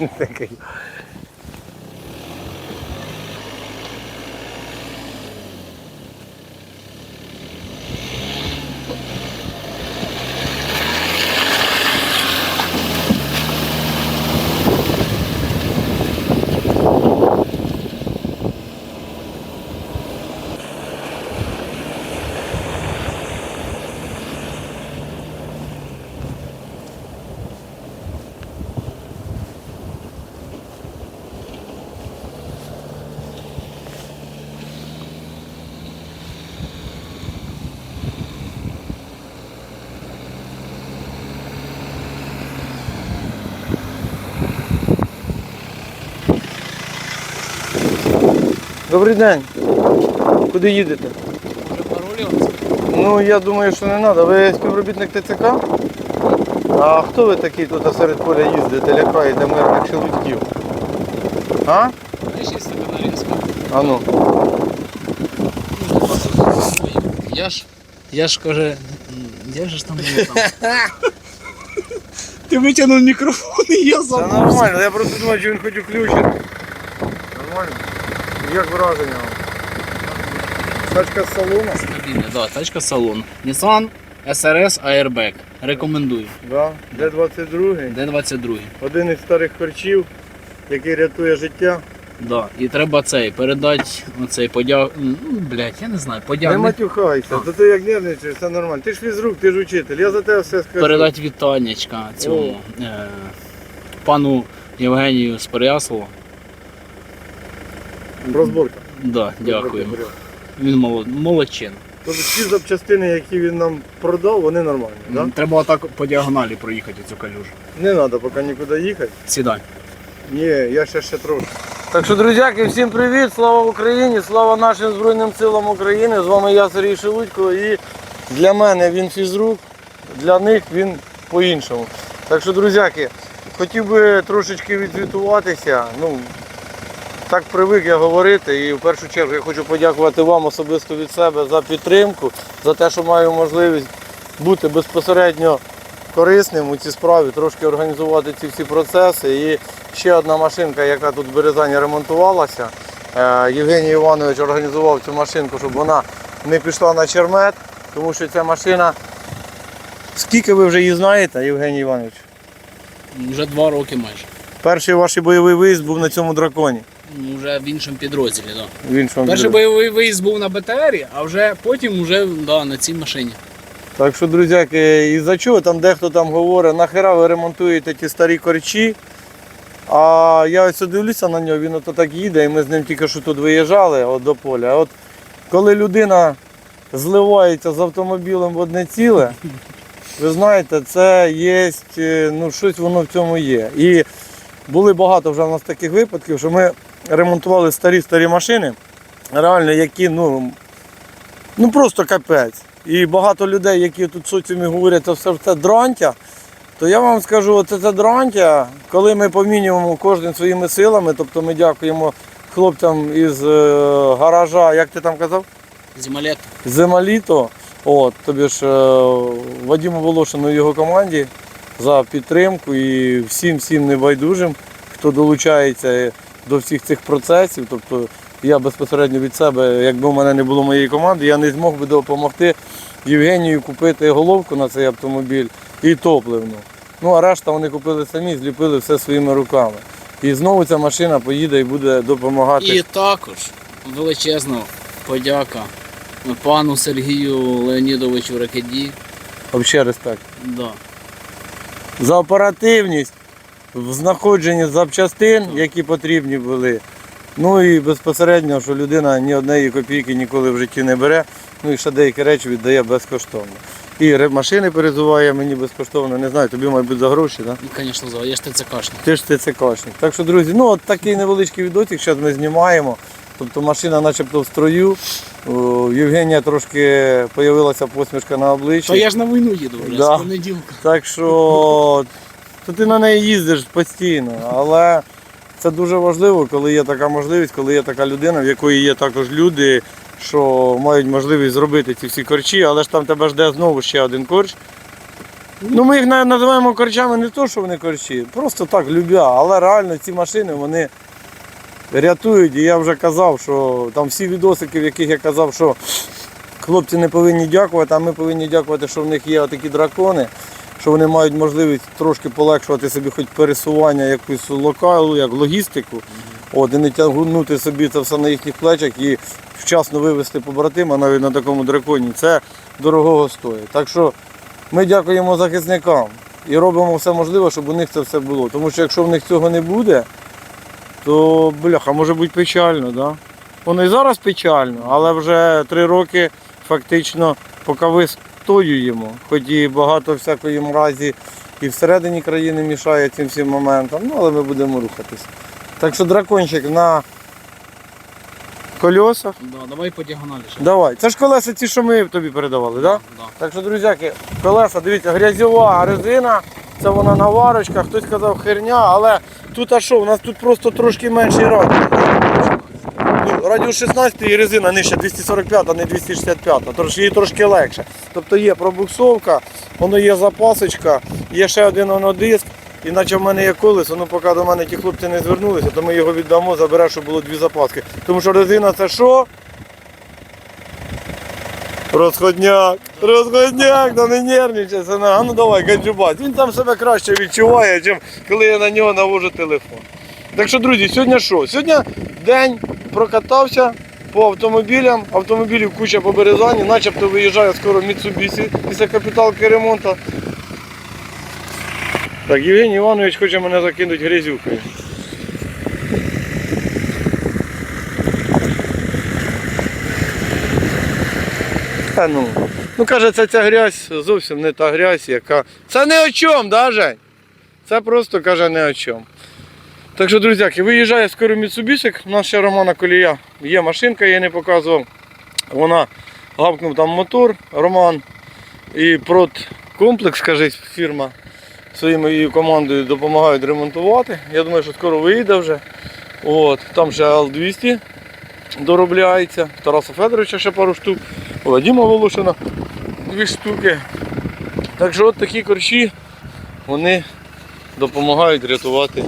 Він такий. Добрий день. Куди їдете? Може паролюватися? Ну, я думаю, що не треба. Ви співробітник ТЦК? А хто ви такий тут серед поля їздите, лякаєте мирних шелудьків? А? А ну. Я ж, я ж каже, я ж там було там. Ти витягнув мікрофон і я Це нормально, я просто думаю, що він хоч включений. Як враження? Тачка з салону? Кабіни, да, тачка салон. Nissan SRS Airbag. Рекомендую. Да. Д-22. Д-22. Один із старих харчів, який рятує життя. Да. І треба цей передати оцей подяк. Ну, блядь, я не знаю, Не подяк. матюхайся, то ти як нервничаєш, це нормально. Ти ж фізрук, ти ж учитель, я за тебе все скажу. Передати вітаннячка цьому е, пану Євгенію з Переяслава. Розборка. Да, дякую. Він молод... молодчин. Тобто ті запчастини, які він нам продав, вони нормальні, так? Да? Треба отак по діагоналі проїхати цю калюжу. Не треба поки нікуди їхати. Сідай. Ні, я ще ще трошки. Так що, друзяки, всім привіт, слава Україні, слава нашим Збройним силам України. З вами я Сергій Шелудько і для мене він фізрук, для них він по-іншому. Так що, друзяки, хотів би трошечки відзвітуватися. Ну, так привик я говорити. І в першу чергу я хочу подякувати вам особисто від себе за підтримку, за те, що маю можливість бути безпосередньо корисним у цій справі, трошки організувати ці всі процеси. І ще одна машинка, яка тут в Березані ремонтувалася. Е, Євгеній Іванович організував цю машинку, щоб вона не пішла на чермет, тому що ця машина. Скільки ви вже її знаєте, Євгеній Іванович? Вже два роки майже. Перший ваш бойовий виїзд був на цьому драконі. Ну, Вже в іншому підрозділі, да. В іншому Перший підрозділі. бойовий виїзд був на БТРі, а вже потім вже да, на цій машині. Так що, друзяки, і за чого там дехто там говорить, нахера ви ремонтуєте ті старі корчі. А я ось дивлюся на нього, він ото так їде, і ми з ним тільки що тут виїжджали от до поля. От коли людина зливається з автомобілем в одне ціле, ви знаєте, це є, е, ну щось воно в цьому є. І були багато вже в нас таких випадків, що ми ремонтували старі-старі машини, реально, які, ну, ну просто капець. І багато людей, які тут соціумі говорять, це все це дрантя, то я вам скажу, оце це дрантя, коли ми по мінімуму кожним своїми силами, тобто ми дякуємо хлопцям із е, гаража, як ти там казав? Зімалет. Земаліто, от, тобі ж е, Вадиму Волошину і його команді за підтримку і всім всім небайдужим, хто долучається до всіх цих процесів. Тобто я безпосередньо від себе, якби у мене не було моєї команди, я не змог би допомогти Євгенію купити головку на цей автомобіль і топливну. Ну а решта вони купили самі, зліпили все своїми руками. І знову ця машина поїде і буде допомагати. І також величезна подяка пану Сергію Леонідовичу Ракеді. Взагалі респект. Да. за оперативність в знаходженні запчастин, які потрібні були. Ну і безпосередньо, що людина ні однієї копійки ніколи в житті не бере, ну і ще деякі речі віддає безкоштовно. І машини перезуває мені безкоштовно, не знаю, тобі, мабуть, за гроші, так? І, звісно, за- я ж ТЦКшник. Ти ж ТЦКшник. Так що, друзі, ну от такий невеличкий відосик зараз ми знімаємо. Тобто машина начебто в строю. У Євгенія трошки з'явилася посмішка на обличчі. То я ж на війну їду Да. з понеділка. Так що то ти на неї їздиш постійно, але це дуже важливо, коли є така можливість, коли є така людина, в якої є також люди, що мають можливість зробити ці всі корчі, але ж там тебе жде знову ще один корч. Ну ми їх називаємо корчами не то, що вони корчі, просто так любя. Але реально ці машини вони рятують. І я вже казав, що там всі відосики, в яких я казав, що хлопці не повинні дякувати, а ми повинні дякувати, що в них є такі дракони, що вони мають можливість трошки полегшувати собі хоч пересування, якусь локалу, як логістику. От, і не тягнути собі це все на їхніх плечах і вчасно вивезти побратима навіть на такому драконі. Це дорогого стоїть. Так що ми дякуємо захисникам і робимо все можливе, щоб у них це все було. Тому що якщо в них цього не буде, то бляха, може бути печально, да? Воно і зараз печально, але вже три роки фактично поки вистоюємо. Хоч і багато всякої мразі і всередині країни мішає цим всім моментам, ну але ми будемо рухатись. Так що дракончик на колесах. Да, давай по діагоналі ще. Давай. Це ж колеса ті, що ми тобі передавали, так? Да? Да. Так що, друзяки, колеса, дивіться, грязьова резина, це вона наварочка, хтось казав херня, але тут а що, у нас тут просто трошки менший радіус. Радіус 16 і резина нижче 245, а не 265, тож її трошки легше. Тобто є пробуксовка, воно є запасочка, є ще один воно диск, іначе в мене є колесо, ну поки до мене ті хлопці не звернулися, то ми його віддамо, заберемо, щоб було дві запаски. Тому що резина це що? Розходняк, розходняк, да не нервничай, сина. А ну давай, гаджубать. Він там себе краще відчуває, ніж коли я на нього навожу телефон. Так що, друзі, сьогодні що? Сьогодні день прокатався по автомобілям, автомобілів куча по березані, начебто виїжджає скоро Mitsubishi після капіталки ремонту. Так, Євгеній Іванович хоче мене закинути грязюкою. Та ну. Ну каже, це ця грязь зовсім не та грязь, яка. Це не о чому, да, Жень? Це просто каже не о чому. Так що, друзяки, виїжджає скоро Mitsubishi, у нас ще Романа Колія є машинка, я не показував. Вона гавкнув там мотор, Роман і продкомплекс, каже, фірма своєю командою допомагають ремонтувати. Я думаю, що скоро виїде вже. От, там ще Л-200 доробляється. Тараса Федоровича ще пару штук. Вадима Волошина дві штуки. Так що от такі корчі вони допомагають рятувати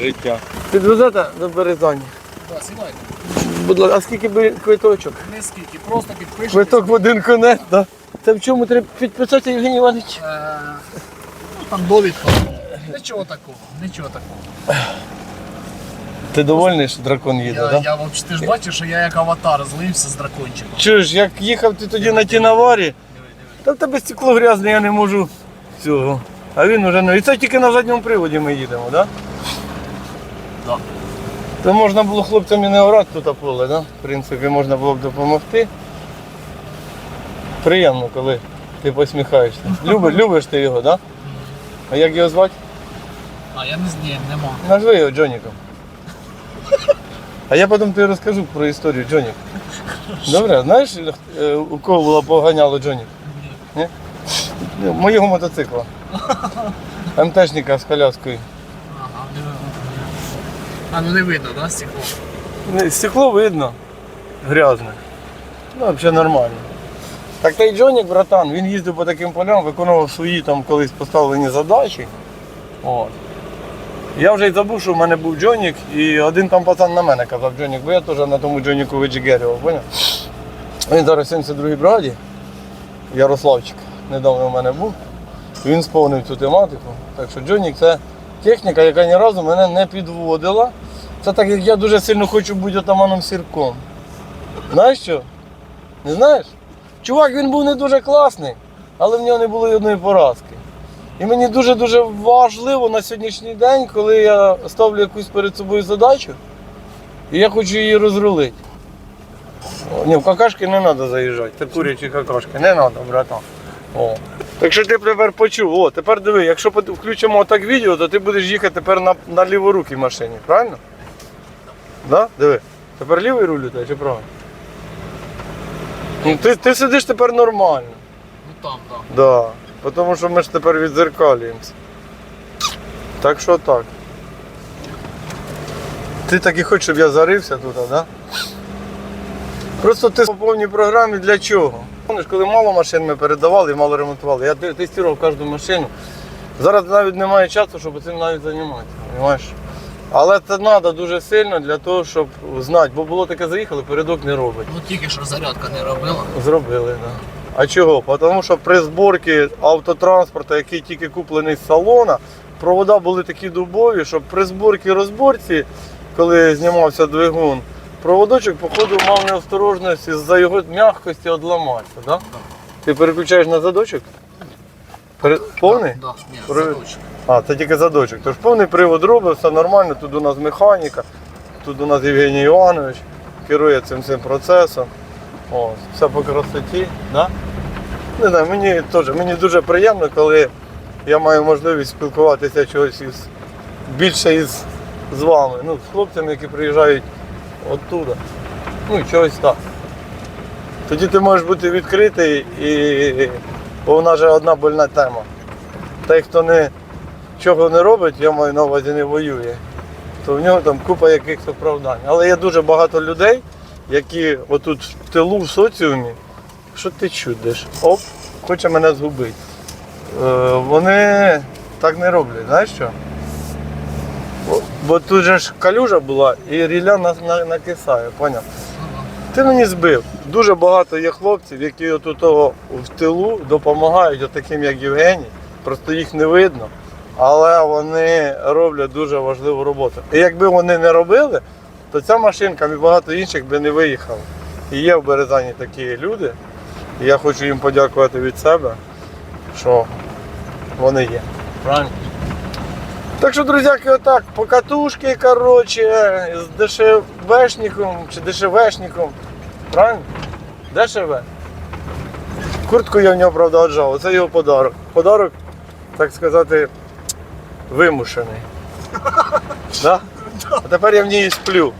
життя. Підвезете до Березані? Да, сідайте. Будь ласка, а скільки би квиточок? Не скільки, просто підпишіть. Квиток в один конець, так? Це в чому треба підписати Євгеній Іванович? Е, ну, там довідка. Нічого такого, нічого такого. Ти довольний, що дракон їде, Я, так? я взагалі, ти ж бачиш, що я як аватар злився з дракончиком. Чуєш, як їхав ти тоді на ті наварі, та в тебе стекло грязне, я не можу цього. А він уже, ну і це тільки на задньому приводі ми їдемо, так? Да. То можна було хлопцям і не орати тут поле, да? в принципі, можна було б допомогти. Приємно, коли ти посміхаєшся. Любиш, любиш ти його, так? Да? А як його звати? А я не знаю, нема. Назви його Джоніком. А я потім тобі розкажу про історію Джонік. Добре, знаєш, е, у кого було поганяло Джонік? Ні? Ні, Моєго мотоцикла. МТшника з коляскою. А ну не видно, да, стекло? Не, Стекло видно. Грязне. Ну, взагалі нормально. Так той Джонік, братан, він їздив по таким полям, виконував свої там колись поставлені задачі. От. Я вже й забув, що в мене був Джонік, і один там пацан на мене казав Джонік, бо я теж на тому Джоніку виджигерював, поняв? Він зараз в 72-й бригаді, Ярославчик, недавно в мене був. Він сповнив цю тематику. Так що Джонік це техніка, яка ні разу мене не підводила. Це так як я дуже сильно хочу бути отаманом сірком. Знаєш що? Не знаєш? Чувак, він був не дуже класний, але в нього не було й одної поразки. І мені дуже-дуже важливо на сьогоднішній день, коли я ставлю якусь перед собою задачу, і я хочу її розрулити. Ні, в какашки не треба заїжджати. Це курячі какашки. Не треба, братан. О. Так що ти тепер почув. О, тепер диви, якщо включимо так відео, то ти будеш їхати тепер на, на ліворукій машині, правильно? Да? Диви. Тепер лівий руль тебе чи правий? Ну, ти, ти сидиш тепер нормально. Ну там, да. Да. Тому що ми ж тепер відзеркалюємося. Так що так. Ти так і хочеш, щоб я зарився тут, так? Да? Просто ти по повній програмі для чого? Коли мало машин ми передавали і мало ремонтували, я тестував кожну машину. Зараз навіть немає часу, щоб цим навіть займатися. Але це треба дуже сильно для того, щоб знати. Бо було таке, заїхали, передок не робить. Ну тільки що зарядка не робила. Зробили, так. Да. А чого? Тому що при зборці автотранспорту, який тільки куплений з салона, провода були такі дубові, що при зборці розборці, коли знімався двигун, проводочок, походу, мав неосторожність із-за його м'якості одламатися. Да? Ти переключаєш на задочок? Пере- Повний? Да, ні, При- задочок. А, це тільки задочок. Тож повний привод робить, все нормально. Тут у нас механіка, тут у нас Євгеній Іванович керує цим цим процесом. О, все по красоті. Да? Не знаю, мені теж мені дуже приємно, коли я маю можливість спілкуватися чогось із більше із з вами. Ну, з хлопцями, які приїжджають оттуда. Ну, чогось так. Тоді ти можеш бути відкритий і бо в нас одна больна тема. Той, хто не чого не робить, я маю на увазі не воює, то в нього там купа якихось оправдань. Але є дуже багато людей, які отут в тилу, в соціумі, що ти чудиш? Оп, хоче мене згубити. Е, вони так не роблять, знаєш що? Бо, тут же ж калюжа була і ріля на, на, накисає, поняв? Ти мені збив. Дуже багато є хлопців, які от того в тилу допомагають таким, як Євгеній. Просто їх не видно. Але вони роблять дуже важливу роботу. І якби вони не робили, то ця машинка і багато інших би не виїхала. І є в Березані такі люди. І я хочу їм подякувати від себе, що вони є. Правильно? Так що, друзяки, отак, покатушки, коротше, з дешевешником чи дешевешником. Правильно? Дешеве. Куртку я в нього, правда, отжав. Це його подарок. Подарок, так сказати, вимушений. Да? А тепер я в ній сплю.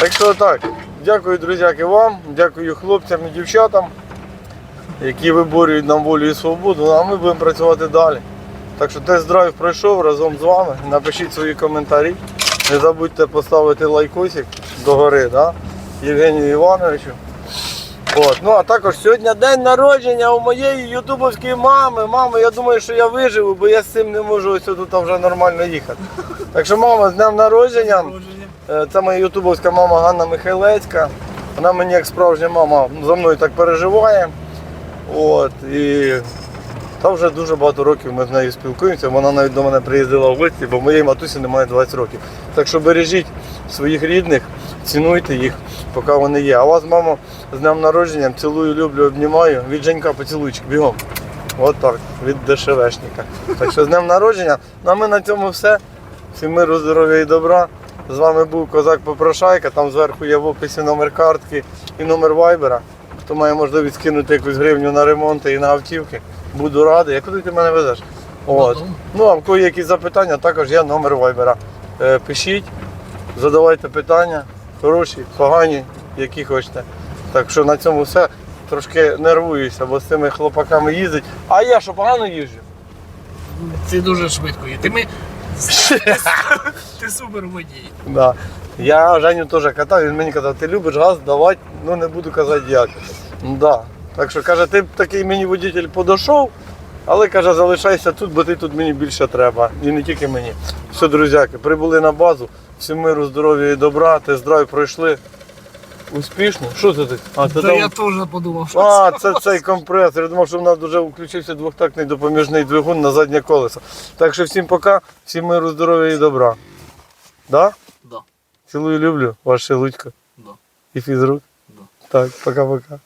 Так що так. Дякую, друзяки, вам, дякую хлопцям і дівчатам, які виборюють нам волю і свободу, а ми будемо працювати далі. Так що тест-драйв пройшов разом з вами. Напишіть свої коментарі. Не забудьте поставити лайкосик догори, да? Євгенію Івановичу. От. Ну а також сьогодні день народження у моєї ютубовської мами. Мама, я думаю, що я виживу, бо я з цим не можу ось тут вже нормально їхати. Так що мама, з днем народження. Е, Це моя ютубовська мама Ганна Михайлецька. Вона мені як справжня мама за мною так переживає. От, і та вже дуже багато років ми з нею спілкуємося. Вона навіть до мене приїздила в гості, бо моєї матусі немає 20 років. Так що бережіть своїх рідних, цінуйте їх, поки вони є. А вас, мамо, з днем народження, цілую, люблю, обнімаю. Від Женька поцілуйчик, бігом. От так, від дешевешника. Так що з днем народження. Ну а ми на цьому все. Всім миру, здоров'я і добра. З вами був Козак Попрошайка, там зверху є в описі номер картки і номер вайбера. Хто має можливість кинути якусь гривню на ремонти і на автівки, буду радий. А куди ти мене везеш? От. Ну, а в кого є якісь запитання, також є номер вайбера. Е, пишіть, задавайте питання, хороші, погані, які хочете. Так що на цьому все. Трошки нервуюся, бо з цими хлопаками їздить. А я що погано їжджу? Ти дуже швидко є. Ти ми. Ти супер водій. Да. Я Женю теж катав, він мені казав, ти любиш газ давати, ну не буду казати як. Ну, Да. Так що каже, ти такий мені водитель подійшов, але каже, залишайся тут, бо ти тут мені більше треба. І не тільки мені. Все, друзяки, прибули на базу. Всім миру, здоров'я і добра, тест-драйв пройшли. Успішно? Що це ти? А, це Та там... я теж подумав, що А, це цей компресор. Я думав, що в нас вже включився двохтактний допоміжний двигун на заднє колесо. Так що всім пока, всім миру, здоров'я і добра. Да? Да, Цілую, люблю, ваше Лудько да. і фізрук. Да. Так, пока-пока.